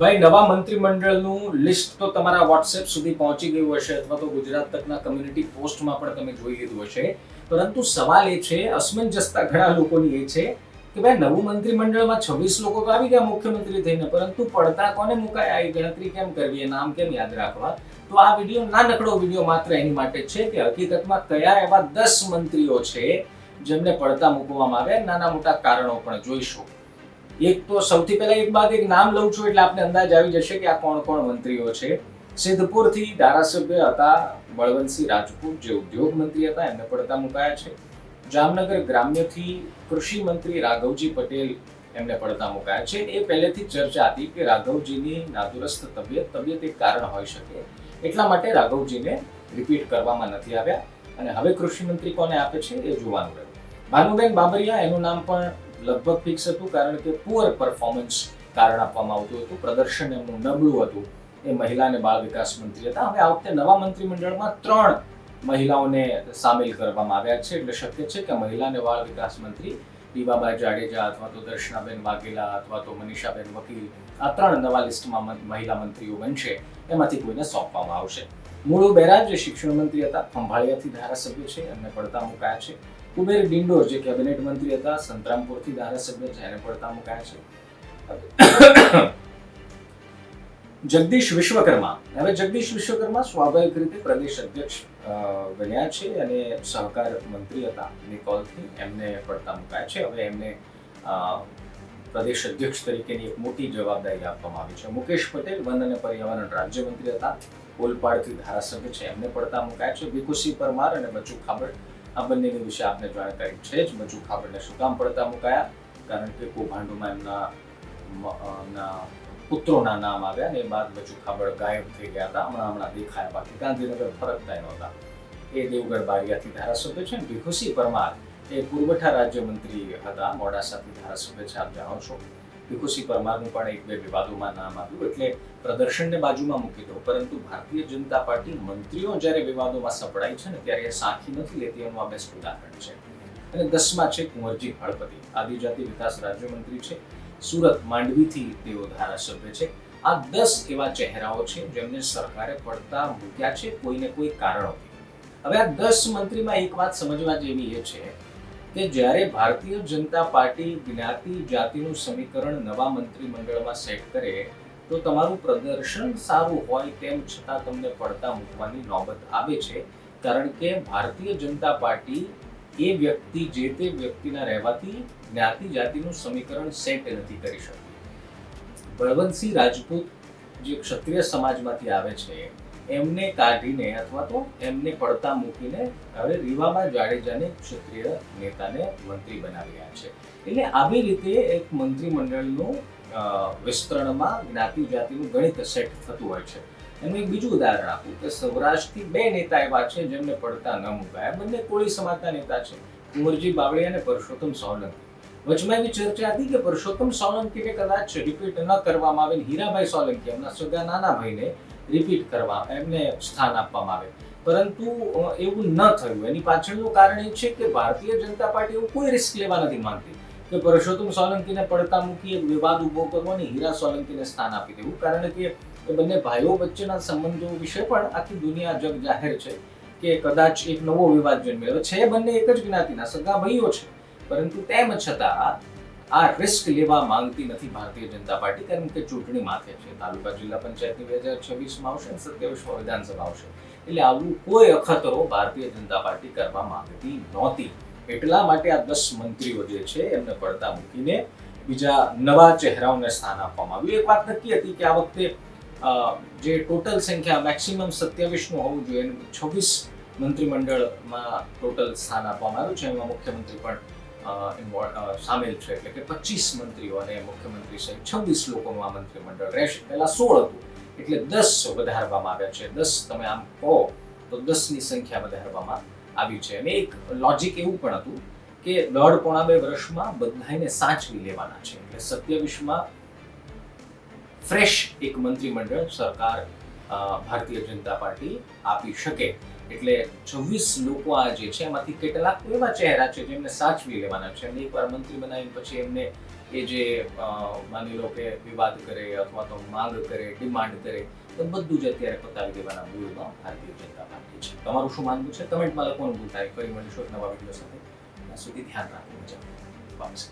ભાઈ, નવા મંત્રીમંડળનું લિસ્ટ તો તમારા વોટ્સએપ સુધી પહોંચી ગયું હશે અથવા તો ગુજરાત તકના કમ્યુનિટી પોસ્ટમાં પણ તમે જોઈ લીધું હશે. પરંતુ સવાલ એ છે, અસમંજસતા ઘણા લોકોની એ છે કે ભાઈ, નવું મંત્રીમંડળમાં છવ્વીસ લોકો આવી ગયા મુખ્યમંત્રી થઈને, પરંતુ પડતા કોને મુકાયા? એ ગણતરી કેમ કરવી? એ નામ કેમ યાદ રાખવા? તો આ વીડિયો નાનકડો વીડિયો માત્ર એની માટે છે કે હકીકતમાં કયા એવા દસ મંત્રીઓ છે જેમને પડતા મૂકવામાં આવ્યા? નાના મોટા કારણો પણ જોઈશું. એક તો સૌથી પહેલા એક બાદ એક નામ લઉં છું એટલે આપને અંદાજ આવી જશે કે આ કોણ કોણ મંત્રીઓ છે. સિદ્ધપુરથી ધારાસભ્ય હતા બળવંતસિંહ રાજપૂત, જે ઉદ્યોગ મંત્રી હતા, એમને પડતા મુકાયા છે. જામનગર ગ્રામ્યથી કૃષિ મંત્રી રાઘવજી પટેલ એમને પડતા મુકાયા છે. એ પહેલેથી ચર્ચા હતી કે રાઘવજીની નાદુરસ્ત તબિયત તબિયત એક કારણ હોઈ શકે. એટલા માટે રાઘવજીને રિપીટ કરવામાં નથી આવ્યા. અને હવે કૃષિ મંત્રી કોને આપે છે એ જોવાનું રહ્યું. ભાનુબેન બાબરિયા, એનું નામ પણ લગભગ ફિક્સ હતું કારણ કે પુઅર પરફોર્મન્સ કારણ આપવામાં આવતું હતું. પ્રદર્શન એમનું નબળું હતું. એ મહિલા અને બાળ વિકાસ મંત્રી હતા. હવે આ વખતે નવા મંત્રીમંડળમાં ત્રણ મહિલાઓને સામેલ કરવામાં આવ્યા છે. એટલે શક્ય છે કે મહિલા અને બાળ વિકાસ મંત્રી દીવાબા જાડેજા અથવા તો દર્શનાબેન વાઘેલા અથવા તો મનીષાબેન વકીલ આ ત્રણ નવા લિસ્ટમાં મહિલા મંત્રીઓ બનશે. એમાંથી કોઈને સોંપવામાં આવશે. મૂળ બેરા જે શિક્ષણ મંત્રી હતા. ખંભાળિયાથી ધારાસભ્ય છે. એમને પડતા મુકાયા છે. કુબેર ડિંડોર, જે કેબિનેટ મંત્રી હતા, સંતરામપુરથી ધારાસભ્ય છે પડતા મુકાયા છે. જગદીશ વિશ્વકર્મા. હવે જગદીશ વિશ્વકર્મા સ્વાભાવિક રીતે પ્રદેશ અધ્યક્ષ બન્યા છે અને સહકાર મંત્રી હતા નિકોલથી એમને પડતા મુકાયા છે. હવે એમને પ્રદેશ અધ્યક્ષ તરીકેની એક મોટી જવાબદારી આપવામાં આવી છે. મુકેશ પટેલ વન અને પર્યાવરણ રાજ્યમંત્રી હતા. ઓલપાડથી ધારાસભ્ય છે. એમને પડતા મુકાયા છે. ભીખુસિંહ પરમાર અને બચુ ખાબડ આ બંનેની વિશે આપને જાણકારી છે. જ બચુ ખાબડને શું કામ પડતા મુકાયા? કારણ કે કૌભાંડોમાં એમના પુત્રોના નામ આવ્યા ને બાદ બચુ ખાબડ ગાયબ થઈ ગયા હતા. હમણાં હમણાં દેખાયા. બાકી ગાંધીનગર ફરકતા નહોતા એ દેવગઢ બારિયાથી ધારાસભ્ય છે ને ભીખુસિંહ પરમાર. એ પુરવઠા રાજ્યમંત્રી હતા. મોડાસાથી ધારાસભ્ય છે. આપ જાણો છો. ભીખુસિંહ પરમારનું પણ એક બે વિવાદોમાં નામ આવ્યું, એટલે પ્રદર્શનને બાજુમાં મૂકી દો પરંતુ ભારતીય જનતા પાર્ટી મંત્રીઓ જ્યારે વિવાદોમાં સપડાય છે ને, ત્યારે એ સાંખી નથી લેતી, એનું આ બેસ્ટ ઉદાહરણ છે. અને દસમા છે કુંવરજી હળપતિ. આદિજાતિ વિકાસ રાજ્યમંત્રી છે. સુરત માંડવીથી તેઓ ધારાસભ્ય છે. આ દસ એવા ચહેરાઓ છે જેમને સરકારે પડતા મૂક્યા છે, કોઈને કોઈ કારણોથી હવે આ દસ મંત્રીમાં એક વાત સમજવા જેવી એ છે કે જ્યારે ભારતીય જનતા પાર્ટી જ્ઞાતિ જાતિનું સમીકરણ નવા મંત્રીમંડળમાં સેટ કરે, તો તમારું પ્રદર્શન સારું હોય તેમ છતાં તમને પડતા મૂકવાની નોબત આવે છે. કારણ કે ભારતીય જનતા પાર્ટી એ વ્યક્તિ જે તે વ્યક્તિના રહેવાથી જ્ઞાતિ જાતિનું સમીકરણ સેટ નથી કરી શકતી. બળવંતસિંહ રાજપૂત જે ક્ષત્રિય સમાજમાંથી આવે છે એમને કાઢીને અથવા તો એમને પડતા મૂકીને હવે રીવાબા જાડેજાને ક્ષત્રિય નેતાને મંત્રી બનાવ્યા છે. એટલે આવી રીતે એક મંત્રીમંડળનું વિસ્તરણમાં જ્ઞાતિ જાતિનું ગણિત સેટ થતું હોય છે. એનું એક બીજું ઉદાહરણ આપું કે સૌરાષ્ટ્રથી બે નેતા એવા છે જેમને પડતા ન મુકાયા. બંને કોળી સમાજના નેતા છે. કુંવરજી બાવળિયા અને પરસોત્તમ સોલંકી. વચમાં એવી ચર્ચા હતી કે પરસોત્તમ સોલંકીને કદાચ રિપીટ ન કરવામાં આવે હીરાભાઈ સોલંકી, એમના સગા નાના ભાઈને રિપીટ કરવા એમને સ્થાન આપવામાં આવે. પરંતુ એવું ન થયું. એની પાછળનું કારણ એ છે કે ભારતીય જનતા પાર્ટી એવું કોઈ રિસ્ક લેવા નથી માંગતી. કે પરસોત્તમ સોલંકીને પડતા મૂકી એક વિવાદ ઊભો કરવો અને હીરા સોલંકીને સ્થાન આપી દેવું. કારણ કે એ બંને ભાઈઓ વચ્ચેના સંબંધો વિશે પણ આખી દુનિયા જગ જાહેર છે કે કદાચ એક નવો વિવાદ જન્મે છે બંને એક જ જ્ઞાતિના સગા ભાઈઓ છે. પરંતુ તેમ છતાં આ રિસ્ક લેવા માંગતી નથી ભારતીય જનતા પાર્ટી, કારણ કે ચૂંટણી માથે છે. તાલુકા જિલ્લા પંચાયતની બે હજાર છવ્વીસમાં આવશે અને સત્યાવીસમાં વિધાનસભા આવશે. એટલે આવું કોઈ અખતરો ભારતીય જનતા પાર્ટી કરવા માંગતી નહોતી. એટલા માટે આ દસ મંત્રીઓ જે છે, એમને પડતા મૂકીને બીજા નવા ચહેરાઓને સ્થાન આપવામાં આવ્યું. એક વાત નક્કી હતી કે આ વખતે જે ટોટલ સંખ્યા મેક્સિમમ સત્યાવીસનું હોવું જોઈએ છવ્વીસ મંત્રીમંડળમાં ટોટલ સ્થાન આપવામાં આવ્યું છે. એમાં મુખ્યમંત્રી પણ સામેલ છે એટલે કે પચીસ મંત્રીઓ અને મુખ્યમંત્રી સહિત છવ્વીસ લોકોનું આ મંત્રીમંડળ રહેશે. પહેલાં સોળ હતું, એટલે દસ વધારવામાં આવ્યા છે. દસ તમે આમ કહો, તો દસની સંખ્યા વધારવામાં આવી છે. અને એક લોજિક એવું પણ હતું કે દોઢ પોણા બે વર્ષમાં બધાને સાચવી લેવાના છે. એટલે સત્યાવીસમાં ફ્રેશ એક મંત્રીમંડળ સરકાર ભારતીય જનતા પાર્ટી આપી શકે. એટલે છવ્વીસ લોકો આ જે છે, એમાંથી કેટલાક એવા ચહેરા છે જેમને સાચવી લેવાના છે. અને એકવાર મંત્રી બનાવીને પછી એમને એ જે માની લો કે વિવાદ કરે અથવા તો માંગ કરે, ડિમાન્ડ કરે, તો બધું જ અત્યારે પતાવી દેવાના મૂળમાં ભારતીય જનતા પાર્ટી છે. તમારું શું માનવું છે? કમેન્ટમાં લખવાનું ભૂલતા ફરી મળીશું નવા વીડિયો સાથે. ત્યાં સુધી ધ્યાન રાખવું વાપસ.